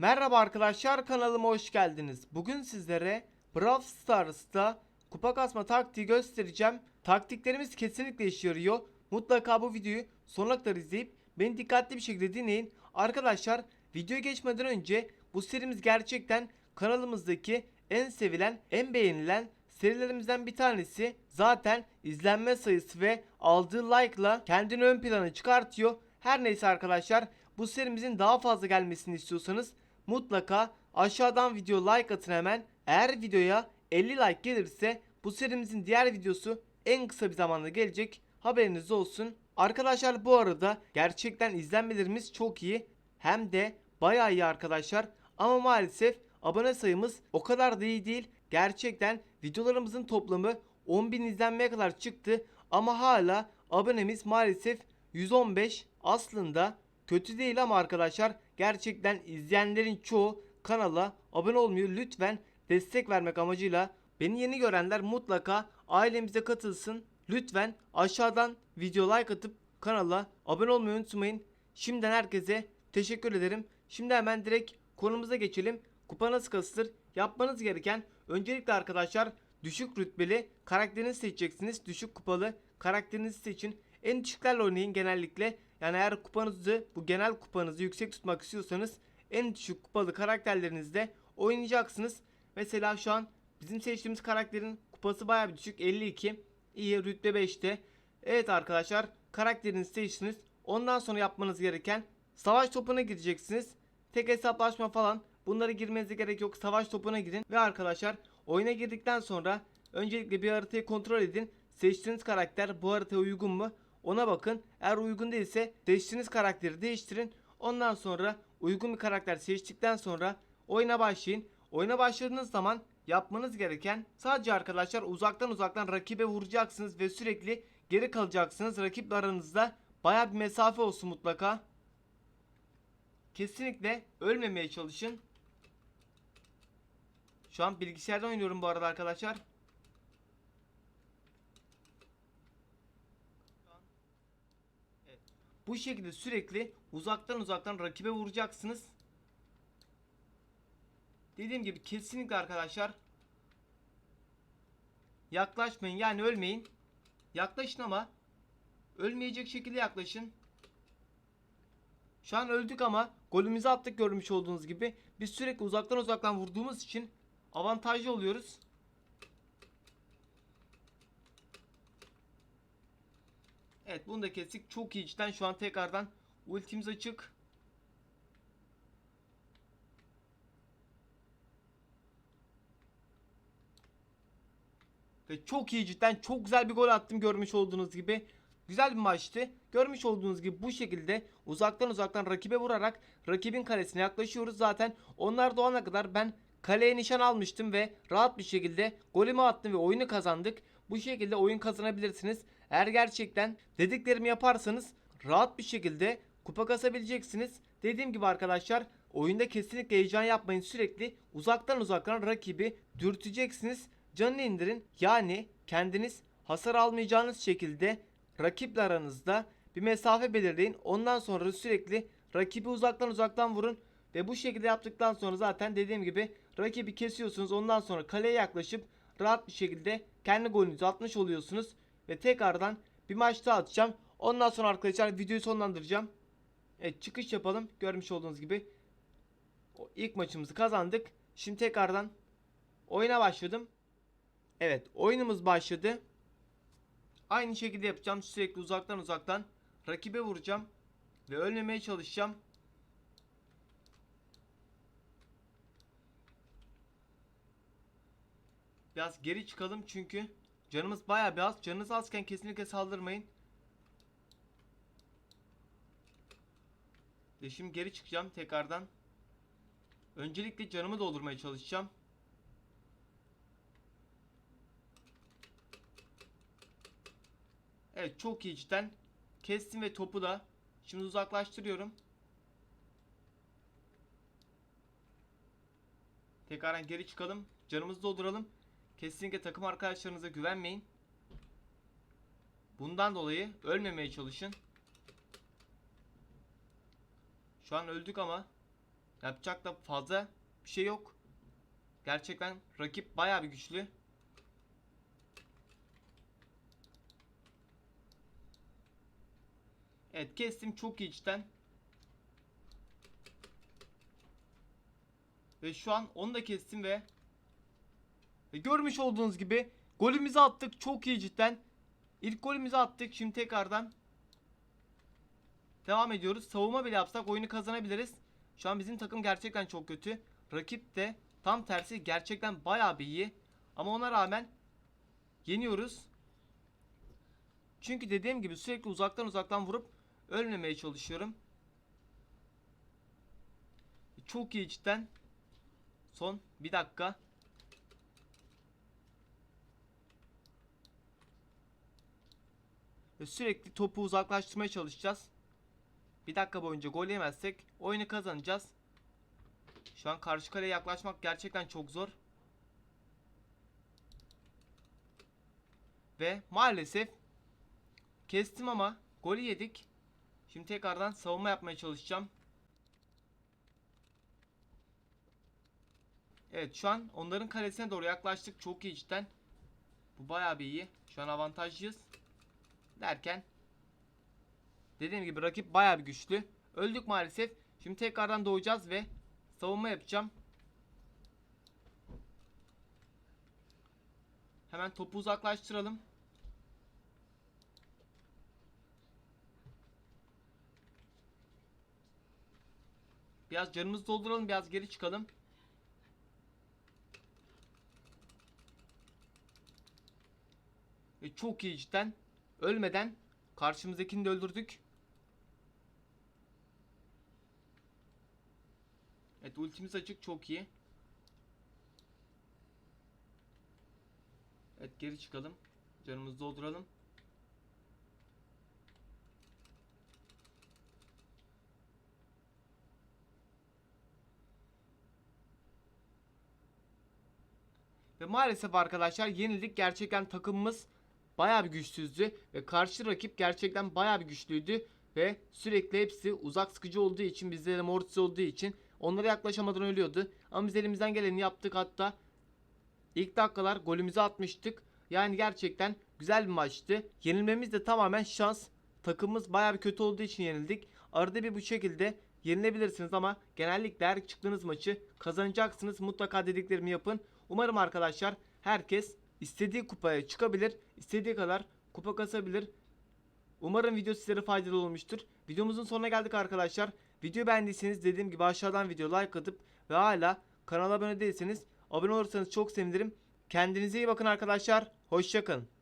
Merhaba arkadaşlar kanalıma hoş geldiniz. Bugün sizlere Brawl Stars'ta kupa kasma taktiği göstereceğim. Taktiklerimiz kesinlikle işe yarıyor. Mutlaka bu videoyu sonuna kadar izleyip beni dikkatli bir şekilde dinleyin. Arkadaşlar videoya geçmeden önce bu serimiz gerçekten kanalımızdaki en sevilen, en beğenilen serilerimizden bir tanesi. Zaten izlenme sayısı ve aldığı like'la kendini ön plana çıkartıyor. Her neyse arkadaşlar bu serimizin daha fazla gelmesini istiyorsanız mutlaka aşağıdan video like atın hemen. Eğer videoya 50 like gelirse bu serimizin diğer videosu en kısa bir zamanda gelecek. Haberiniz olsun. Arkadaşlar bu arada gerçekten izlenmelerimiz çok iyi. Hem de bayağı iyi arkadaşlar. Ama maalesef abone sayımız o kadar da iyi değil. Gerçekten videolarımızın toplamı 10.000 izlenmeye kadar çıktı. Ama hala abonemiz maalesef 115 aslında kötü değil ama arkadaşlar gerçekten izleyenlerin çoğu kanala abone olmuyor. Lütfen destek vermek amacıyla beni yeni görenler mutlaka ailemize katılsın. Lütfen aşağıdan video like atıp kanala abone olmayı unutmayın. Şimdiden herkese teşekkür ederim. Şimdi hemen direkt konumuza geçelim. Kupa nasıl kasılır? Yapmanız gereken öncelikle arkadaşlar düşük rütbeli karakterinizi seçeceksiniz. Düşük kupalı karakterinizi seçin. En düşüklerle oynayın genellikle. Yani eğer kupanızı bu genel kupanızı yüksek tutmak istiyorsanız en düşük kupalı karakterlerinizde oynayacaksınız. Mesela şu an bizim seçtiğimiz karakterin kupası bayağı bir düşük 52. İyi rütbe 5'te. Evet arkadaşlar karakterinizi seçtiniz. Ondan sonra yapmanız gereken savaş topuna gireceksiniz. Tek hesaplaşma falan bunları girmenize gerek yok. Savaş topuna girin ve arkadaşlar oyuna girdikten sonra öncelikle bir haritayı kontrol edin. Seçtiğiniz karakter bu haritaya uygun mu? Ona bakın. Eğer uygun değilse seçtiğiniz karakteri değiştirin. Ondan sonra uygun bir karakter seçtikten sonra oyuna başlayın. Oyuna başladığınız zaman yapmanız gereken sadece arkadaşlar uzaktan uzaktan rakibe vuracaksınız ve sürekli geri kalacaksınız. Rakiple aranızda baya bir mesafe olsun mutlaka. Kesinlikle ölmemeye çalışın. Şu an bilgisayardan oynuyorum bu arada arkadaşlar. Bu şekilde sürekli uzaktan uzaktan rakibe vuracaksınız. Dediğim gibi kesinlikle arkadaşlar yaklaşmayın yani ölmeyin. Yaklaşın ama ölmeyecek şekilde yaklaşın. Şu an öldük ama golümüzü attık görmüş olduğunuz gibi. Biz sürekli uzaktan uzaktan vurduğumuz için avantajlı oluyoruz. Evet bunu da kestik. Çok iyi cidden şu an tekrardan ultimiz açık. Ve çok iyi cidden çok güzel bir gol attım görmüş olduğunuz gibi. Güzel bir maçtı. Görmüş olduğunuz gibi bu şekilde uzaktan uzaktan rakibe vurarak rakibin kalesine yaklaşıyoruz. Zaten onlar doğana kadar ben kaleye nişan almıştım ve rahat bir şekilde golümü attım ve oyunu kazandık. Bu şekilde oyun kazanabilirsiniz. Eğer gerçekten dediklerimi yaparsanız rahat bir şekilde kupa kasabileceksiniz. Dediğim gibi arkadaşlar oyunda kesinlikle heyecan yapmayın. Sürekli uzaktan uzaktan rakibi dürteceksiniz. Canını indirin. Yani kendiniz hasar almayacağınız şekilde rakiple aranızda bir mesafe belirleyin. Ondan sonra sürekli rakibi uzaktan uzaktan vurun. Ve bu şekilde yaptıktan sonra zaten dediğim gibi rakibi kesiyorsunuz. Ondan sonra kaleye yaklaşıp rahat bir şekilde kendi golünüzü atmış oluyorsunuz. Ve tekrardan bir maç daha atacağım. Ondan sonra arkadaşlar videoyu sonlandıracağım. Evet çıkış yapalım. Görmüş olduğunuz gibi o ilk maçımızı kazandık. Şimdi tekrardan oyuna başladım. Evet oyunumuz başladı. Aynı şekilde yapacağım. Sürekli uzaktan uzaktan rakibe vuracağım. Ve ölmemeye çalışacağım. Biraz geri çıkalım çünkü canımız bayağı bir az. Canınız azken kesinlikle saldırmayın. Ve şimdi geri çıkacağım tekrardan. Öncelikle canımı doldurmaya çalışacağım. Evet çok iyi cidden. Kestim ve topu da. Şimdi uzaklaştırıyorum. Tekrardan geri çıkalım. Canımızı dolduralım. Kesinlikle takım arkadaşlarınıza güvenmeyin. Bundan dolayı ölmemeye çalışın. Şu an öldük ama Yapacak da fazla bir şey yok. Gerçekten rakip bayağı bir güçlü. Evet kestim çok içten. Ve şu an onu da kestim ve ve görmüş olduğunuz gibi golümüzü attık çok iyi cidden. İlk golümüzü attık şimdi tekrardan devam ediyoruz. Savunma bile yapsak oyunu kazanabiliriz. Şu an bizim takım gerçekten çok kötü. Rakip de tam tersi gerçekten bayağı bir iyi. Ama ona rağmen yeniyoruz. Çünkü dediğim gibi sürekli uzaktan uzaktan vurup ölmemeye çalışıyorum. Çok iyi cidden. Son bir dakika. Sürekli topu uzaklaştırmaya çalışacağız. Bir dakika boyunca gol yemezsek oyunu kazanacağız. Şu an karşı kaleye yaklaşmak gerçekten çok zor. Ve maalesef kestim ama golü yedik. Şimdi tekrardan savunma yapmaya çalışacağım. Evet şu an onların kalesine doğru yaklaştık. Çok iyi cidden. Bu bayağı bir iyi. Şu an avantajlıyız. Derken dediğim gibi rakip bayağı bir güçlü. Öldük maalesef. Şimdi tekrardan doğacağız ve savunma yapacağım. Hemen topu uzaklaştıralım. Biraz canımızı dolduralım, biraz geri çıkalım. Ve çok iyi cidden. Ölmeden karşımızdakini de öldürdük. Evet ultimiz açık çok iyi. Evet geri çıkalım. Canımızı dolduralım. Ve maalesef arkadaşlar yenildik. Gerçekten takımımız bayağı bir güçsüzdü. Ve karşı rakip gerçekten bayağı bir güçlüydü. Ve sürekli hepsi uzak sıkıcı olduğu için bizlere mortis olduğu için onlara yaklaşamadan ölüyordu. Ama biz elimizden geleni yaptık hatta. ilk dakikalar golümüzü atmıştık. Yani gerçekten güzel bir maçtı. Yenilmemiz de tamamen şans. Takımımız bayağı bir kötü olduğu için yenildik. Arada bir bu şekilde yenilebilirsiniz ama genellikle her çıktığınız maçı kazanacaksınız. Mutlaka dediklerimi yapın. Umarım arkadaşlar herkes istediği kupaya çıkabilir. istediği kadar kupa kasabilir. Umarım video sizlere faydalı olmuştur. Videomuzun sonuna geldik arkadaşlar. Video beğendiyseniz dediğim gibi aşağıdan video like atıp ve hala kanala abone değilseniz abone olursanız çok sevinirim. Kendinize iyi bakın arkadaşlar. Hoşçakalın.